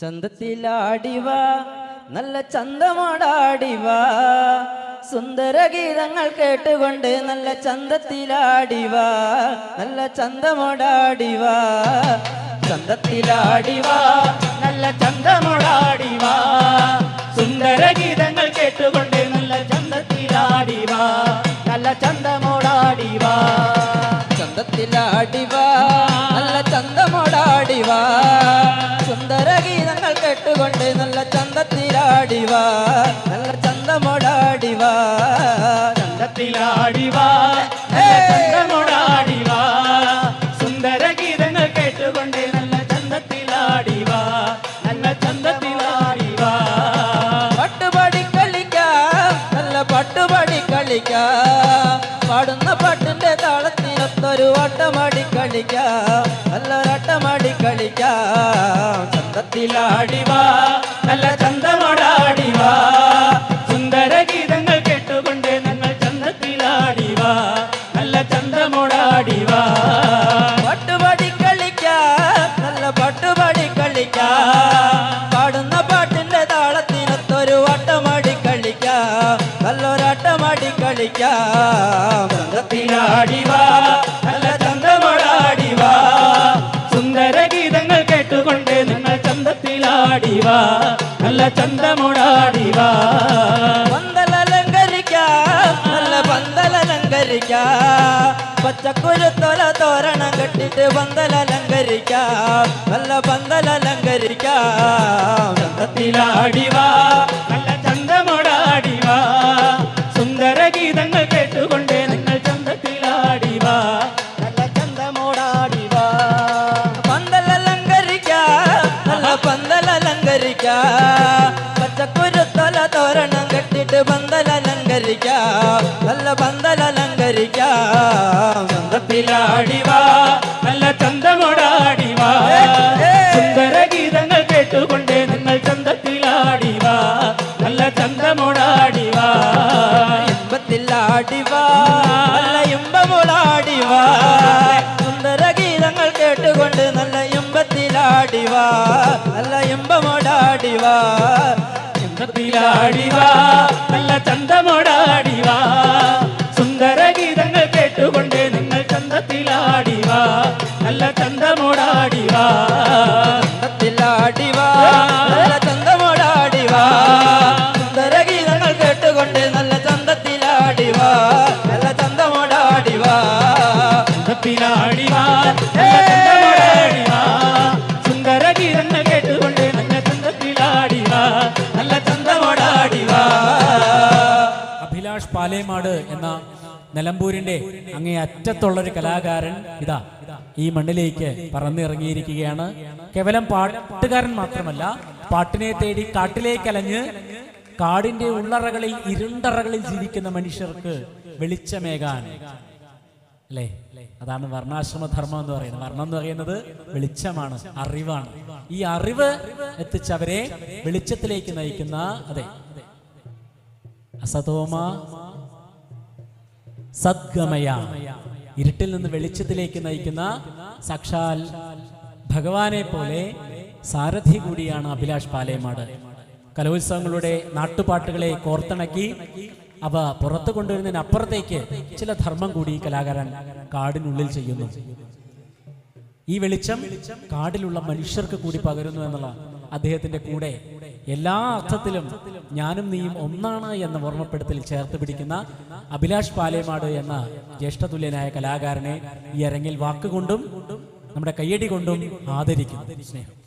ചന്തത്തിലാടിവാ നല്ല ചന്തമോടാടിവ. സുന്ദര ഗീതങ്ങൾ കേട്ടുകൊണ്ട് നല്ല ചന്തത്തിലാടിവ നല്ല ചന്തമോടാടിവ. ചന്തത്തിലാടിവ നല്ല ചന്തമോടാടിവ. സുന്ദര ഗീതങ്ങൾ കേട്ടുകൊണ്ട് നല്ല ചന്തത്തിലാടിവ നല്ല ചന്തമോടാടിവ. ചന്തത്തിലാടിവ നല്ല ഗീതങ്ങൾ കേട്ടുകൊണ്ട് നല്ല ചന്തത്തിലാടിവാ. നല്ല ചന്തമോടാടിവാ. ചന്തത്തിലാടിവാ. നല്ല ചന്തമോടാടിവാ. സുന്ദര ഗീതങ്ങൾ കേട്ടുകൊണ്ട് നല്ല ചന്തത്തിലാടിവാ. നല്ല ചന്തത്തിലാടിവാ. പാട്ടുപാടി കളിക്കാം. നല്ല പാട്ടുപാടി കളിക്കാം. പാടുന്ന പാട്ടിന്റെ താളത്തിനൊത്തൊരു ആട്ടമാടി കളിക്കാം. നല്ലൊരാട്ടമാടി കളിക്കാം ചന്തത്തിലാടിവാ നല്ല ചന്തമോടാടിവാ ചന്തത്തിലാടിവാ നല്ല ചന്തമോടാടിവാ പന്തലലങ്കരിക്കാം നല്ല പന്തലലങ്കരിക്കാം പച്ചക്കുരുത്തൊല തോരണം കെട്ടിട്ട് പന്തലലങ്കരിക്കാം നല്ല പന്തലലങ്കരിക്കാം ചന്തത്തിലാടിവാ നല്ല ചന്തമോടാടിവാ സുന്ദര ഗീതങ്ങൾ കേട്ടുകൊണ്ട് പന്തലലങ്കരിക്കാം പച്ചക്കുരുത്തൊല തോരണം കെട്ടിട്ട് പന്തലലങ്കരിക്കാം നല്ല പന്തലലങ്കരിക്കാം ചന്തത്തിലാടിവാ നല്ല ചന്തമോടാടിവാ സുന്ദര ഗീതങ്ങൾ കേട്ടുകൊണ്ട് നിങ്ങൾ ചന്തത്തിലാടിവാ നല്ല ചന്തമോടാടിവാ ഇമ്പത്തിലാടിവാ നല്ല ഇമ്പമുളാടിവാ സുന്ദര ഗീതങ്ങൾ കേട്ടുകൊണ്ട് നല്ല ഇമ്പത്തിലാടിവാ നല്ല ഇമ്പമോടാടിവാ ചന്തത്തിലാടിവാ നല്ല ചന്തമോടാടിവാ സുന്ദര പാലേമാട് എന്ന നിലമ്പൂരിന്റെ അങ്ങേ അറ്റത്തുള്ളൊരു കലാകാരൻ ഇതാ ഈ മണ്ണിലേക്ക് പറന്നിറങ്ങിയിരിക്കുകയാണ്. കേവലം പാട്ടുകാരൻ മാത്രമല്ല പാട്ടിനെ തേടി കാട്ടിലേക്ക് അലഞ്ഞ് കാടിന്റെ ഉള്ളറകളിൽ ഇരുണ്ടറകളിൽ ജീവിക്കുന്ന മനുഷ്യർക്ക് വെളിച്ചമേകാൻ. അല്ലേ? അതാണ് വർണാശ്രമ ധർമ്മം എന്ന് പറയുന്നത്. വർണം എന്ന് പറയുന്നത് വെളിച്ചമാണ് അറിവാണ്. ഈ അറിവ് എത്തിച്ചവരെ വെളിച്ചത്തിലേക്ക് നയിക്കുന്ന അതെ അസതോമ സദ്ഗമയ. ഇരുട്ടിൽ നിന്ന് വെളിച്ചത്തിലേക്ക് നയിക്കുന്ന സാക്ഷാൽ ഭഗവാനെ പോലെ സാരഥി കൂടിയാണ് അഭിലാഷ് പാലയമാട് കലോത്സവങ്ങളുടെ നാട്ടുപാട്ടുകളെ കോർത്തിണക്കി അവ പുറത്തു കൊണ്ടുവരുന്നതിനപ്പുറത്തേക്ക് ചില ധർമ്മം കൂടി കലാകാരൻ കാടിനുള്ളിൽ ചെയ്യുന്നു. ഈ വെളിച്ചം കാടിലുള്ള മനുഷ്യർക്ക് കൂടി പകരുന്നു എന്നുള്ള അദ്ദേഹത്തിന്റെ കൂടെ എല്ലാ അർത്ഥത്തിലും ഞാനും നീയും ഒന്നാണ് എന്ന ഓർമ്മപ്പെടുത്തൽ ചേർത്ത് പിടിക്കുന്ന അഭിലാഷ് പാലേമാട് എന്ന ജ്യേഷ്ഠതുല്യനായ കലാകാരനെ ഈ അരങ്ങിൽ വാക്കുകൊണ്ടും നമ്മുടെ കയ്യടി കൊണ്ടും ആദരിക്കുന്നു. സ്നേഹം.